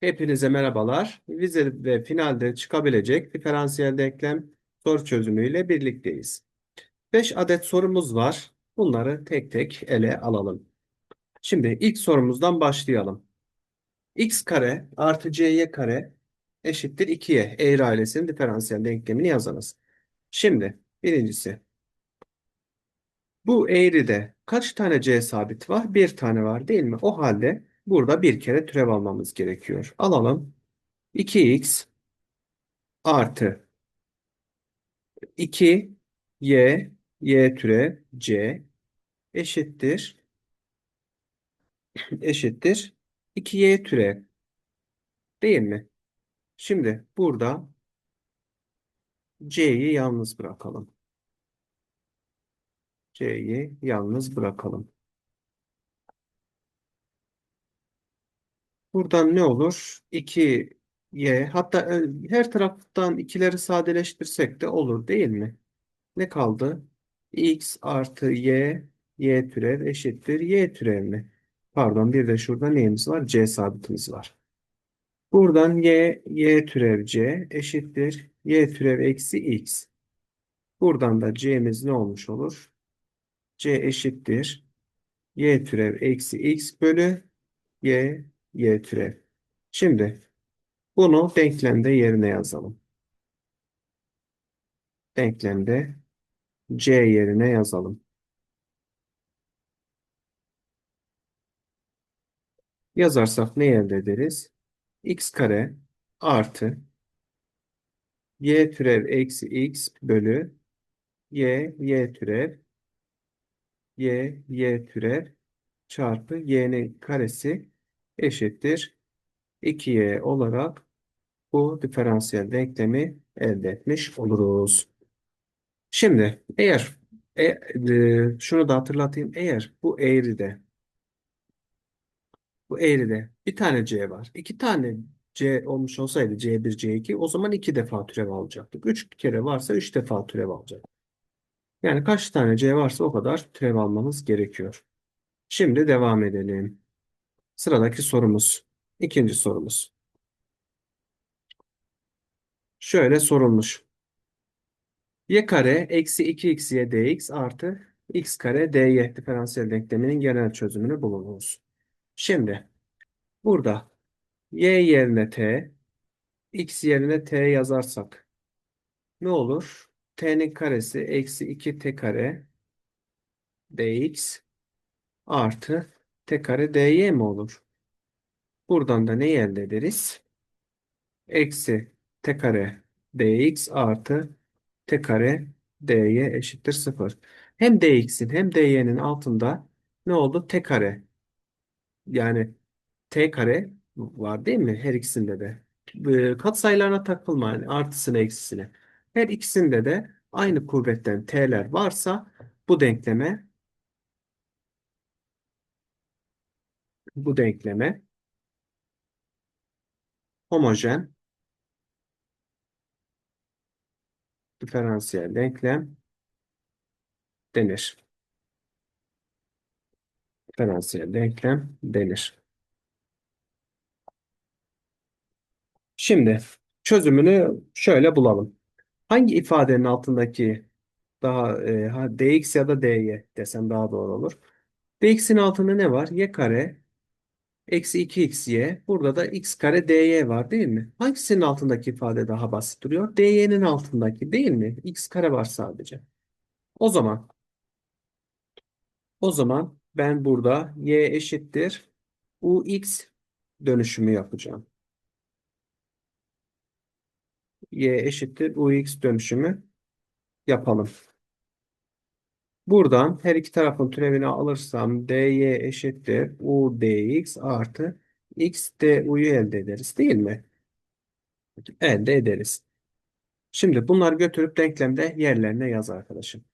Hepinize merhabalar. Vize ve finalde çıkabilecek diferansiyel denklem soru çözümüyle birlikteyiz. 5 adet sorumuz var. Bunları tek tek ele alalım. Şimdi ilk sorumuzdan başlayalım. x kare artı cy kare eşittir 2y. Eğri ailesinin diferansiyel denklemini yazınız. Şimdi birincisi. Bu eğride kaç tane c sabit var? Bir tane var değil mi? O halde burada bir kere türev almamız gerekiyor. Alalım. 2x artı 2 y y türev c eşittir eşittir 2y türev değil mi? Şimdi burada c'yi yalnız bırakalım. c'yi yalnız bırakalım. Buradan ne olur? 2y hatta ö- her taraftan ikileri sadeleştirsek de olur değil mi? Ne kaldı? x artı y y türev eşittir y türev mi? Pardon bir de şurada neyimiz var? c sabitimiz var. Buradan y y türev c eşittir y türev eksi x. Buradan da c'miz ne olmuş olur? c eşittir y türev eksi x bölü y y türev. Şimdi bunu denklemde yerine yazalım. Denklemde c yerine yazalım. Yazarsak ne elde ederiz? x kare artı y türev eksi x bölü y y türev y y türev çarpı y'nin karesi eşittir 2y olarak bu diferansiyel denklemi elde etmiş oluruz. Şimdi eğer e, e, şunu da hatırlatayım eğer bu eğride bu eğride bir tane c var. iki tane c olmuş olsaydı c1 c2 o zaman iki defa türev alacaktık. Üç kere varsa üç defa türev alacak. Yani kaç tane c varsa o kadar türev almamız gerekiyor. Şimdi devam edelim. Sıradaki sorumuz. ikinci sorumuz. Şöyle sorulmuş. y kare eksi 2xy dx artı x kare dy diferansiyel denkleminin genel çözümünü bulunuz. Şimdi burada y yerine t, x yerine t yazarsak ne olur? t'nin karesi eksi 2t kare dx artı t kare dy mi olur? Buradan da neyi elde ederiz? Eksi t kare dx artı t kare dy eşittir 0. Hem dx'in hem dy'nin altında ne oldu? t kare. Yani t kare var değil mi? Her ikisinde de. Ee, Katsayılarına takılma. Yani artısına eksisine. Her ikisinde de aynı kuvvetten t'ler varsa bu denkleme bu denkleme homojen diferansiyel denklem denir. Diferansiyel denklem denir. Şimdi çözümünü şöyle bulalım. Hangi ifadenin altındaki daha e, dx ya da dy desem daha doğru olur. dx'in altında ne var? y kare eksi 2xy. Burada da x kare dy var değil mi? Hangisinin altındaki ifade daha basit duruyor? dy'nin altındaki değil mi? x kare var sadece. O zaman o zaman ben burada y eşittir ux dönüşümü yapacağım. y eşittir ux dönüşümü yapalım. Buradan her iki tarafın türevini alırsam dy eşittir u dx artı x du'yu elde ederiz değil mi? Elde ederiz. Şimdi bunları götürüp denklemde yerlerine yaz arkadaşım.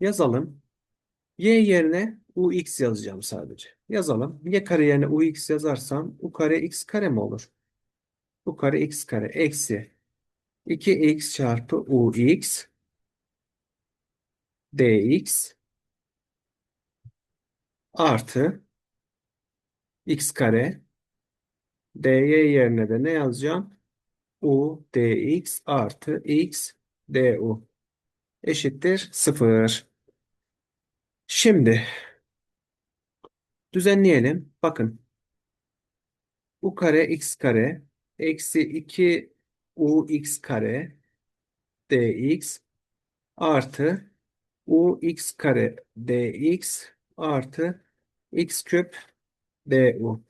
Yazalım. y yerine ux yazacağım sadece. Yazalım. y kare yerine ux yazarsam u kare x kare mi olur? u kare x kare eksi 2x çarpı ux dx artı x kare dy yerine de ne yazacağım? u dx artı x du eşittir 0. Şimdi düzenleyelim. Bakın u kare x kare eksi 2 ux kare dx artı ux kare dx artı x küp du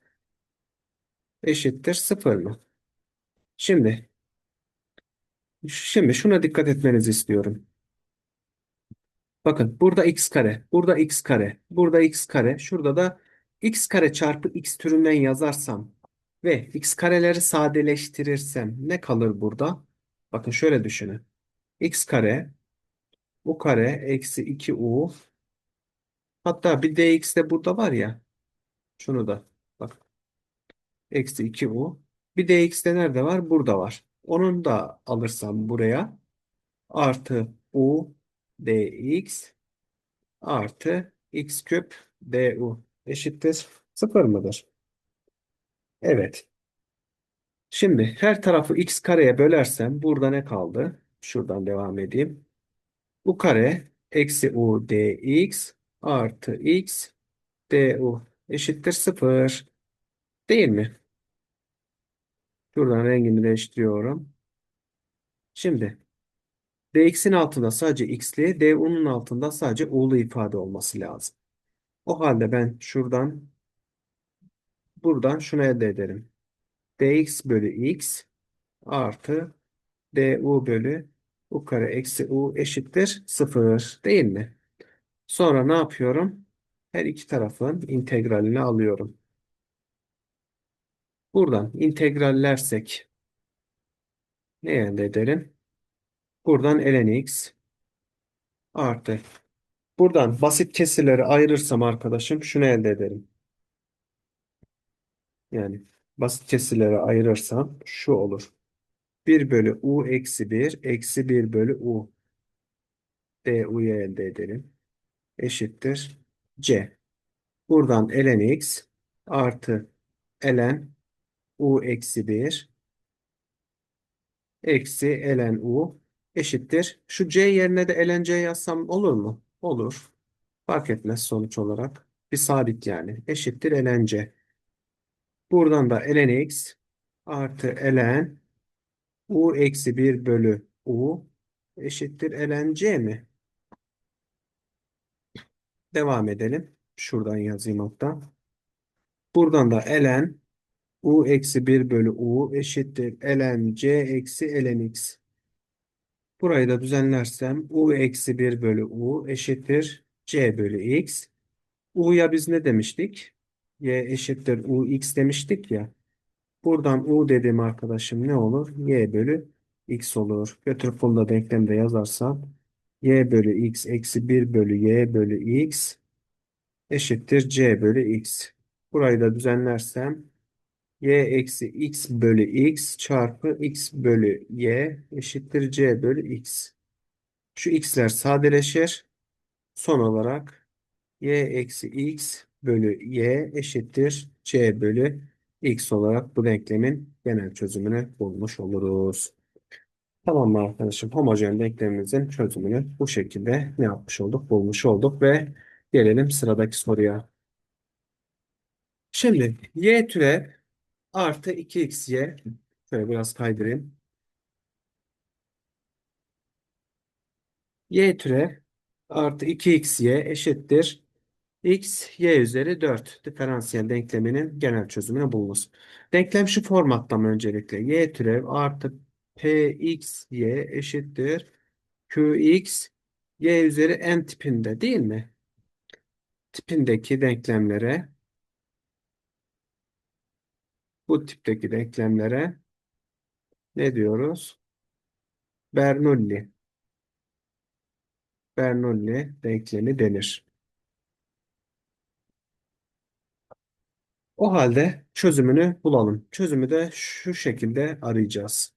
eşittir 0 mı? Şimdi şimdi şuna dikkat etmenizi istiyorum. Bakın burada x kare, burada x kare, burada x kare, şurada da x kare çarpı x türünden yazarsam ve x kareleri sadeleştirirsem ne kalır burada? Bakın şöyle düşünün. x kare, u kare eksi 2u hatta bir dx de burada var ya. Şunu da bak. Eksi 2u. Bir dx de nerede var? Burada var. Onun da alırsam buraya artı u dx artı x küp du eşittir 0 mıdır? Evet. Şimdi her tarafı x kareye bölersem burada ne kaldı? Şuradan devam edeyim. U kare eksi u dx artı x du eşittir 0. Değil mi? Şuradan rengini değiştiriyorum. Şimdi dx'in altında sadece x'li, du'nun altında sadece u'lu ifade olması lazım. O halde ben şuradan buradan şunu elde ederim. dx bölü x artı du bölü u kare eksi u eşittir 0 değil mi? Sonra ne yapıyorum? Her iki tarafın integralini alıyorum. Buradan integrallersek ne elde ederim? Buradan ln x artı buradan basit kesirleri ayırırsam arkadaşım şunu elde ederim. Yani basit kesirleri ayırırsam şu olur. 1 bölü u eksi 1 eksi 1 bölü u du'yu elde edelim. Eşittir c. Buradan ln x artı ln u eksi 1 eksi ln u eşittir. Şu c yerine de ln c yazsam olur mu? Olur. Fark etmez sonuç olarak. Bir sabit yani. Eşittir ln c. Buradan da ln x artı ln u eksi 1 bölü u eşittir ln mi? Devam edelim. Şuradan yazayım hatta. Buradan da ln u eksi 1 bölü u eşittir ln c eksi ln x. Burayı da düzenlersem u eksi 1 bölü u eşittir c bölü x. u'ya biz ne demiştik? y eşittir u x demiştik ya. Buradan u dediğim arkadaşım ne olur? y bölü x olur. Götürüp bunu da denklemde yazarsam y bölü x eksi 1 bölü y bölü x eşittir c bölü x. Burayı da düzenlersem y eksi x bölü x çarpı x bölü y eşittir c bölü x. Şu x'ler sadeleşir. Son olarak y eksi x bölü y eşittir c bölü x olarak bu denklemin genel çözümünü bulmuş oluruz. Tamam mı arkadaşım? Homojen denklemimizin çözümünü bu şekilde ne yapmış olduk? Bulmuş olduk ve gelelim sıradaki soruya. Şimdi y türev artı 2xy şöyle biraz kaydırayım. y türev artı 2xy eşittir x y üzeri 4 diferansiyel denkleminin genel çözümünü bulunuz. Denklem şu formatta mı öncelikle? y türev artı pxy eşittir qx y üzeri n tipinde değil mi? Tipindeki denklemlere bu tipteki denklemlere ne diyoruz? Bernoulli. Bernoulli denklemi denir. O halde çözümünü bulalım. Çözümü de şu şekilde arayacağız.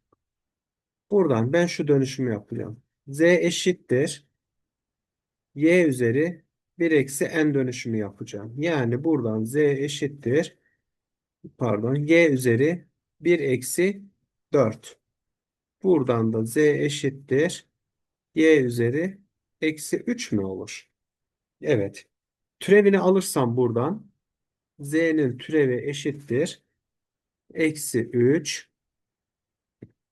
Buradan ben şu dönüşümü yapacağım. Z eşittir. Y üzeri 1 eksi n dönüşümü yapacağım. Yani buradan Z eşittir. pardon y üzeri 1 eksi 4. Buradan da z eşittir y üzeri eksi 3 mü olur? Evet. Türevini alırsam buradan z'nin türevi eşittir. Eksi 3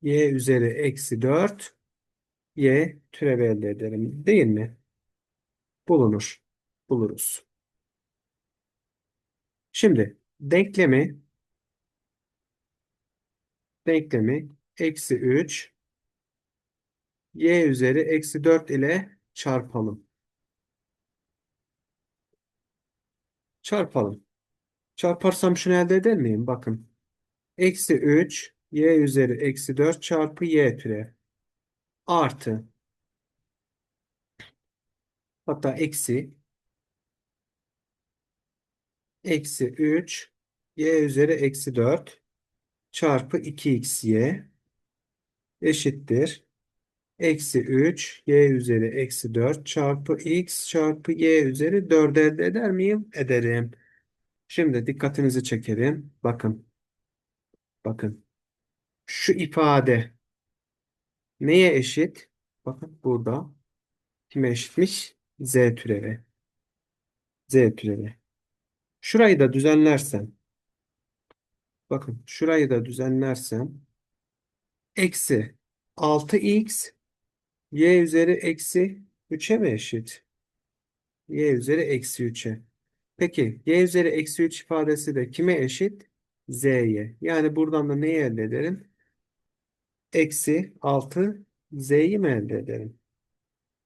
y üzeri eksi 4 y türevi elde ederim. Değil mi? Bulunur. Buluruz. Şimdi denklemi denklemi eksi 3 y üzeri eksi 4 ile çarpalım. Çarpalım. Çarparsam şunu elde eder miyim? Bakın. Eksi 3 y üzeri eksi 4 çarpı y türev. Artı. Hatta eksi. Eksi 3 y üzeri eksi 4 çarpı 2xy eşittir. Eksi 3 y üzeri eksi 4 çarpı x çarpı y üzeri 4 elde eder miyim? Ederim. Şimdi dikkatinizi çekelim. Bakın. Bakın. Şu ifade neye eşit? Bakın burada kime eşitmiş? Z türevi. Z türevi. Şurayı da düzenlersem bakın şurayı da düzenlersem eksi 6x y üzeri eksi 3'e mi eşit? y üzeri eksi 3'e. Peki y üzeri eksi 3 ifadesi de kime eşit? z'ye. Yani buradan da neyi elde ederim? Eksi 6 z'yi mi elde ederim?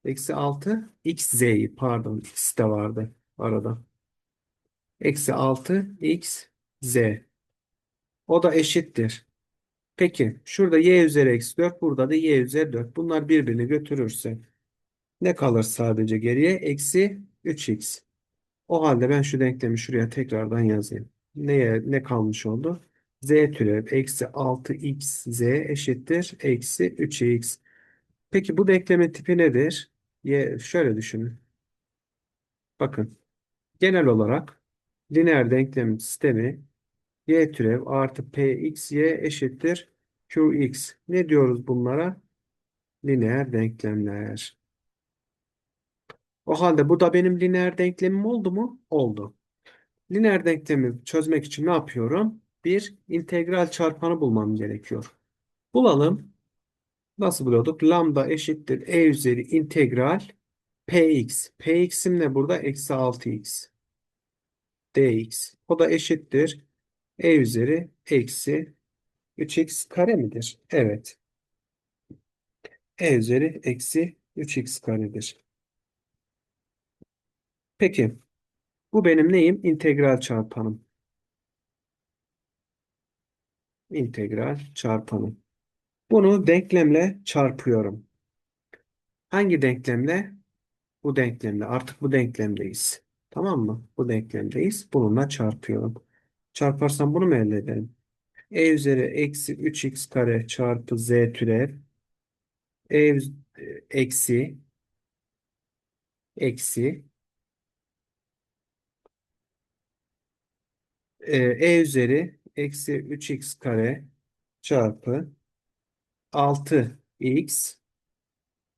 Eksi 6 x z'yi pardon x de vardı arada. Eksi 6 x z. O da eşittir. Peki şurada y üzeri eksi 4 burada da y üzeri 4. Bunlar birbirini götürürse ne kalır sadece geriye? Eksi 3x. O halde ben şu denklemi şuraya tekrardan yazayım. Neye, ne kalmış oldu? z türev eksi 6x z eşittir eksi 3x. Peki bu denklemin tipi nedir? Y, şöyle düşünün. Bakın. Genel olarak lineer denklem sistemi y türev artı px y eşittir qx. Ne diyoruz bunlara? Lineer denklemler. O halde bu da benim lineer denklemim oldu mu? Oldu. Lineer denklemi çözmek için ne yapıyorum? Bir integral çarpanı bulmam gerekiyor. Bulalım. Nasıl buluyorduk? Lambda eşittir e üzeri integral px. px'im ne burada? Eksi 6x. dx. O da eşittir e üzeri eksi 3x kare midir? Evet. e üzeri eksi 3x karedir. Peki. Bu benim neyim? İntegral çarpanım. İntegral çarpanım. Bunu denklemle çarpıyorum. Hangi denklemle? Bu denklemle. Artık bu denklemdeyiz. Tamam mı? Bu denklemdeyiz. Bununla çarpıyorum. Çarparsam bunu mu elde ederim? E üzeri eksi 3x kare çarpı z türev e üz- eksi eksi e, e üzeri eksi 3x kare çarpı 6x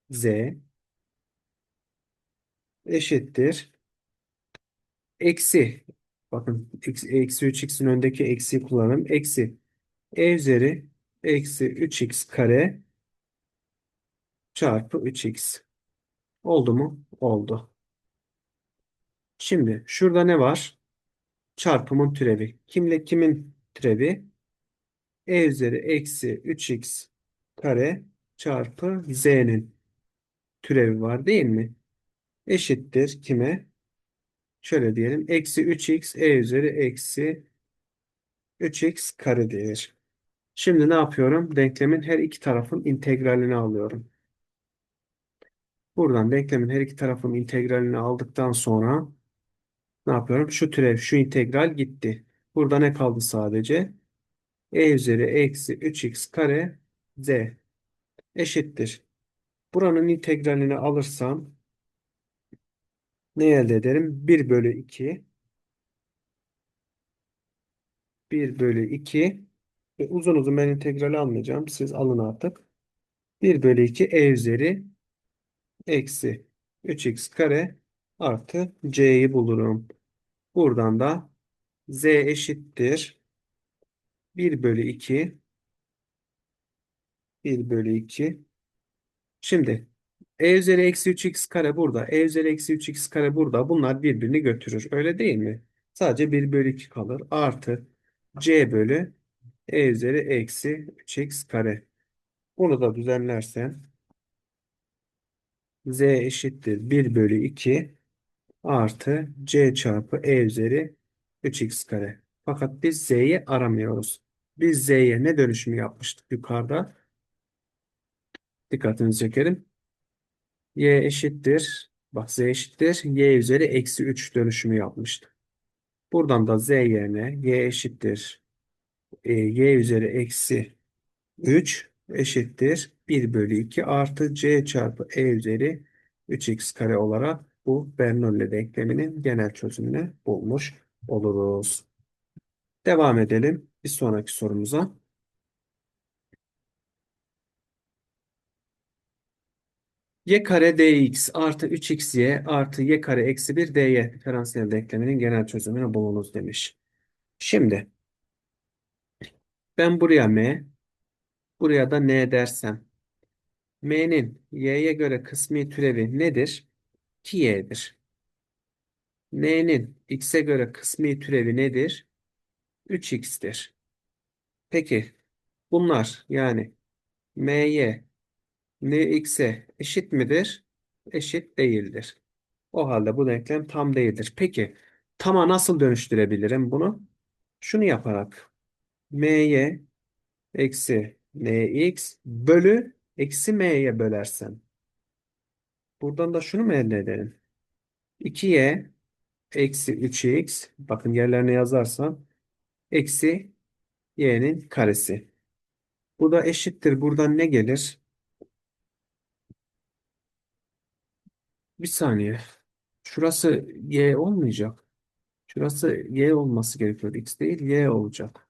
z eşittir. Eksi bakın eksi, eksi 3x'in öndeki eksiyi kullanalım. Eksi e üzeri eksi 3x kare çarpı 3x. Oldu mu? Oldu. Şimdi şurada ne var? Çarpımın türevi. Kimle kimin türevi? e üzeri eksi 3x kare çarpı z'nin türevi var değil mi? Eşittir kime? Şöyle diyelim. Eksi 3x e üzeri eksi 3x karedir. Şimdi ne yapıyorum? Denklemin her iki tarafın integralini alıyorum. Buradan denklemin her iki tarafın integralini aldıktan sonra ne yapıyorum? Şu türev, şu integral gitti. Burada ne kaldı sadece? e üzeri eksi 3x kare z eşittir. Buranın integralini alırsam ne elde ederim? 1 bölü 2 1 bölü 2 ve uzun uzun ben integrali almayacağım. Siz alın artık. 1 bölü 2 e üzeri eksi 3x kare artı c'yi bulurum. Buradan da z eşittir 1 bölü 2 1 bölü 2 Şimdi e üzeri eksi 3x kare burada. E üzeri eksi 3x kare burada. Bunlar birbirini götürür. Öyle değil mi? Sadece 1 bölü 2 kalır. Artı c bölü e üzeri eksi 3x kare. Bunu da düzenlersen z eşittir 1 bölü 2 artı c çarpı e üzeri 3x kare. Fakat biz z'yi aramıyoruz. Biz z'ye ne dönüşümü yapmıştık yukarıda? Dikkatinizi çekerim. y eşittir. Bak z eşittir. y üzeri eksi 3 dönüşümü yapmıştık. Buradan da z yerine y eşittir. e, y üzeri eksi 3 eşittir 1 bölü 2 artı c çarpı e üzeri 3x kare olarak bu Bernoulli denkleminin genel çözümünü bulmuş oluruz. Devam edelim bir sonraki sorumuza. y kare dx artı 3xy artı y kare eksi 1 dy diferansiyel denkleminin genel çözümünü bulunuz demiş. Şimdi ben buraya m buraya da n dersem m'nin y'ye göre kısmi türevi nedir? 2y'dir. n'nin x'e göre kısmi türevi nedir? 3x'tir. Peki bunlar yani m'ye nx'e eşit midir? Eşit değildir. O halde bu denklem tam değildir. Peki tama nasıl dönüştürebilirim bunu? Şunu yaparak m'ye eksi nx bölü eksi m'ye bölersem. Buradan da şunu mu elde ederim? 2y eksi 3x bakın yerlerine yazarsam eksi y'nin karesi. Bu da eşittir. Buradan ne gelir? Bir saniye. Şurası y olmayacak. Şurası y olması gerekiyor. x değil y olacak.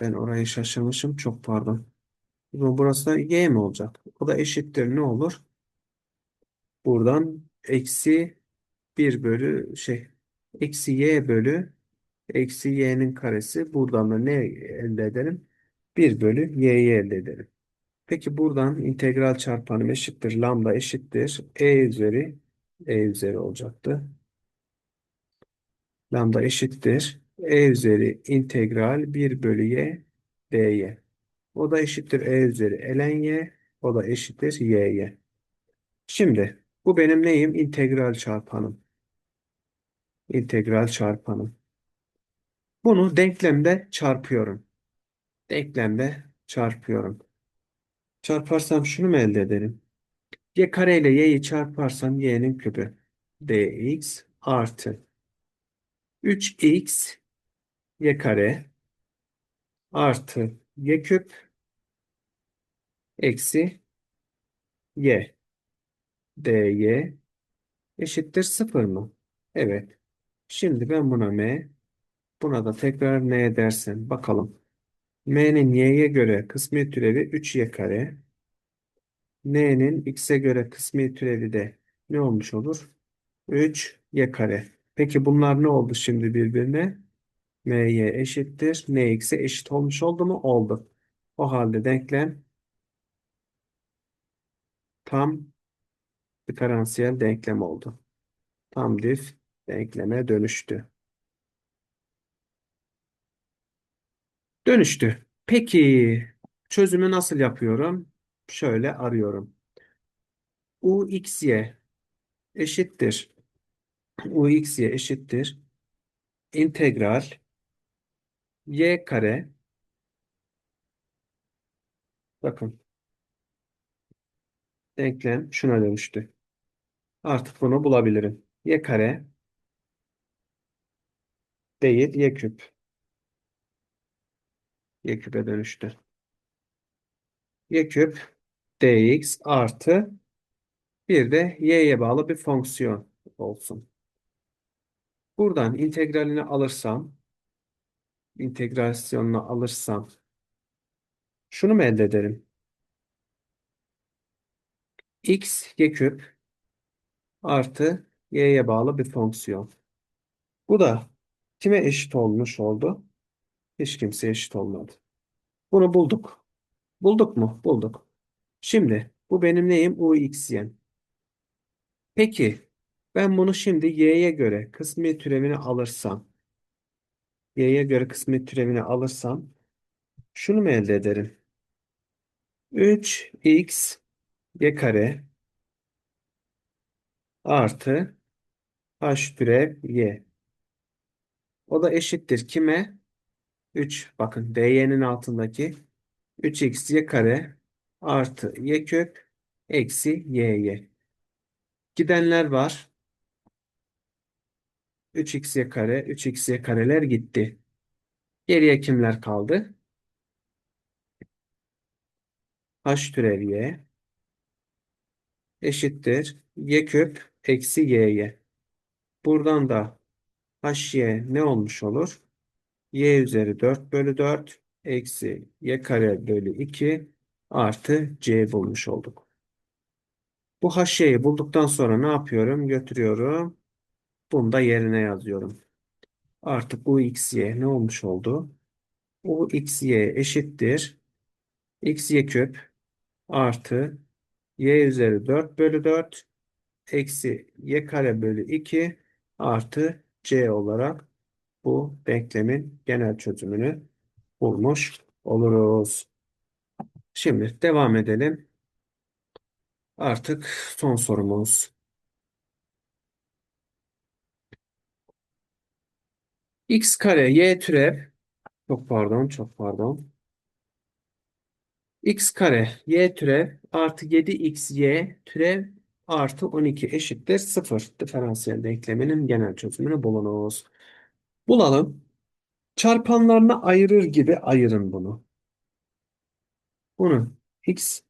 Ben orayı şaşırmışım. Çok pardon. Burası da y mi olacak? O da eşittir. Ne olur? Buradan eksi 1 bölü şey eksi y bölü eksi y'nin karesi. Buradan da ne elde edelim? 1 bölü y'yi elde edelim. Peki buradan integral çarpanım eşittir. Lambda eşittir. E üzeri E üzeri olacaktı. Lambda eşittir. E üzeri integral 1 bölü y dy. O da eşittir E üzeri ln y. O da eşittir y'ye. Şimdi bu benim neyim? İntegral çarpanım. İntegral çarpanım. Bunu denklemde çarpıyorum. Denklemde çarpıyorum. Çarparsam şunu mu elde ederim? y kare ile y'yi çarparsam y'nin küpü. dx artı 3x y kare artı y küp eksi y dy eşittir 0 mı? Evet. Şimdi ben buna m buna da tekrar n dersem bakalım. m'nin y'ye göre kısmi türevi 3y kare n'nin x'e göre kısmi türevi de ne olmuş olur? 3 y kare. Peki bunlar ne oldu şimdi birbirine? m'ye eşittir. nx'e eşit olmuş oldu mu? Oldu. O halde denklem tam diferansiyel denklem oldu. Tam dif denkleme dönüştü. Dönüştü. Peki çözümü nasıl yapıyorum? Şöyle arıyorum. uxy eşittir. uxy eşittir. İntegral y kare bakın denklem şuna dönüştü. Artık bunu bulabilirim. y kare değil y küp. y küpe dönüştü. y küp dx artı bir de y'ye bağlı bir fonksiyon olsun. Buradan integralini alırsam integrasyonuna alırsam şunu mu elde ederim? x y küp artı y'ye bağlı bir fonksiyon. Bu da kime eşit olmuş oldu? Hiç kimseye eşit olmadı. Bunu bulduk. Bulduk mu? Bulduk. Şimdi bu benim neyim? u x y'm. Peki ben bunu şimdi y'ye göre kısmi türevini alırsam y'ye göre kısmi türevini alırsam şunu mu elde ederim? 3x y kare artı h türev y. O da eşittir kime? 3 bakın dy'nin altındaki 3x y kare artı y kök eksi y'y. Gidenler var. 3xy kare, 3xy kareler gitti. Geriye kimler kaldı? h türev y eşittir y küp eksi y'ye. Buradan da hy ne olmuş olur? y üzeri 4 bölü 4 eksi y kare bölü 2 artı c bulmuş olduk. Bu hy'yi bulduktan sonra ne yapıyorum? Götürüyorum. Bunu da yerine yazıyorum. Artık u x y ne olmuş oldu? u x y eşittir. x y küp artı y üzeri 4 bölü 4 eksi y kare bölü 2 artı c olarak bu denklemin genel çözümünü bulmuş oluruz. Şimdi devam edelim. Artık son sorumuz. x kare y türev çok pardon çok pardon x kare y türev artı 7xy türev artı 12 eşittir 0 diferansiyel denkleminin genel çözümünü bulunuz. Bulalım. Çarpanlarına ayırır gibi ayırın bunu. Bunu x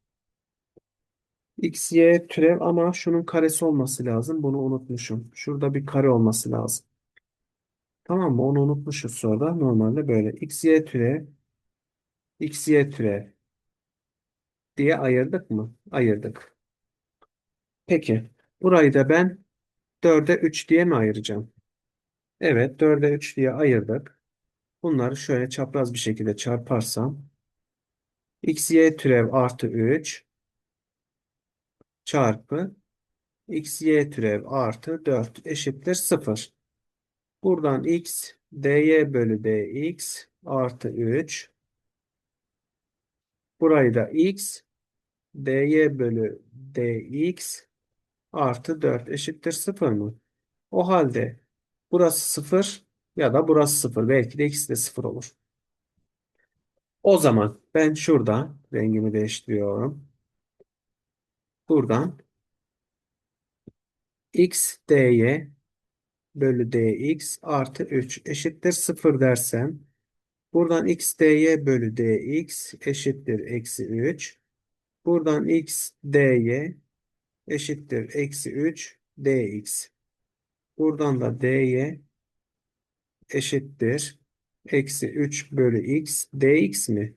x y türev ama şunun karesi olması lazım. Bunu unutmuşum. Şurada bir kare olması lazım. Tamam mı? Onu unutmuşuz sonra. Normalde böyle x y türev x y türev diye ayırdık mı? Ayırdık. Peki. Burayı da ben 4'e 3 diye mi ayıracağım? Evet 4'e 3 diye ayırdık. Bunları şöyle çapraz bir şekilde çarparsam x y türev artı 3 çarpı x y türev artı 4 eşittir 0. Buradan x dy bölü dx artı 3 burayı da x dy bölü dx artı 4 eşittir 0 mı? O halde burası 0 ya da burası 0. Belki de ikisi de 0 olur. O zaman ben şurada rengimi değiştiriyorum. Buradan x dy bölü dx artı 3 eşittir 0 dersem buradan x dy bölü dx eşittir eksi 3 buradan x dy eşittir eksi 3 dx buradan da dy eşittir eksi 3 bölü x dx mi?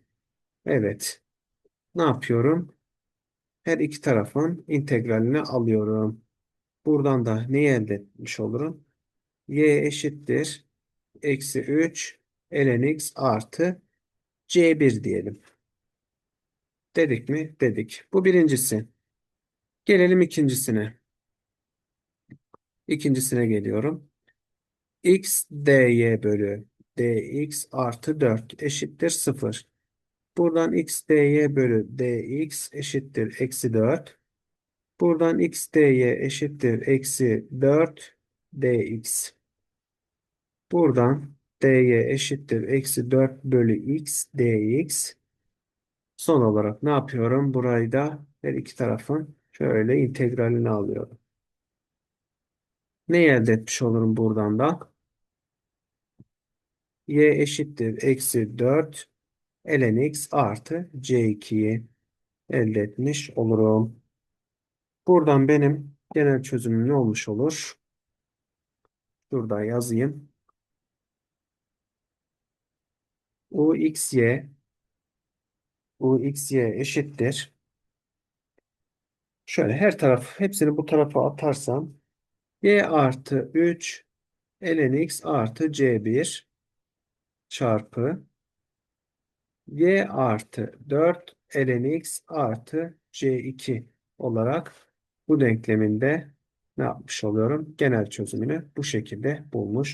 Evet. Ne yapıyorum? Her iki tarafın integralini alıyorum. Buradan da neyi elde etmiş olurum? y eşittir. Eksi 3 ln x artı c1 diyelim. Dedik mi? Dedik. Bu birincisi. Gelelim ikincisine. İkincisine geliyorum. x dy bölü dx artı 4 eşittir 0. Buradan x dy bölü dx eşittir eksi 4. Buradan x dy eşittir eksi 4 dx. Buradan dy eşittir eksi 4 bölü x dx. Son olarak ne yapıyorum? Burayı da her iki tarafın şöyle integralini alıyorum. Ne elde etmiş olurum buradan da? y eşittir eksi 4 ln x artı c2'yi elde etmiş olurum. Buradan benim genel çözümüm ne olmuş olur? Şurada yazayım. UXY UXY eşittir. Şöyle her taraf hepsini bu tarafa atarsam Y artı 3 ln x artı C1 çarpı Y artı 4 ln x artı C2 olarak bu denkleminde ne yapmış oluyorum? Genel çözümünü bu şekilde bulmuş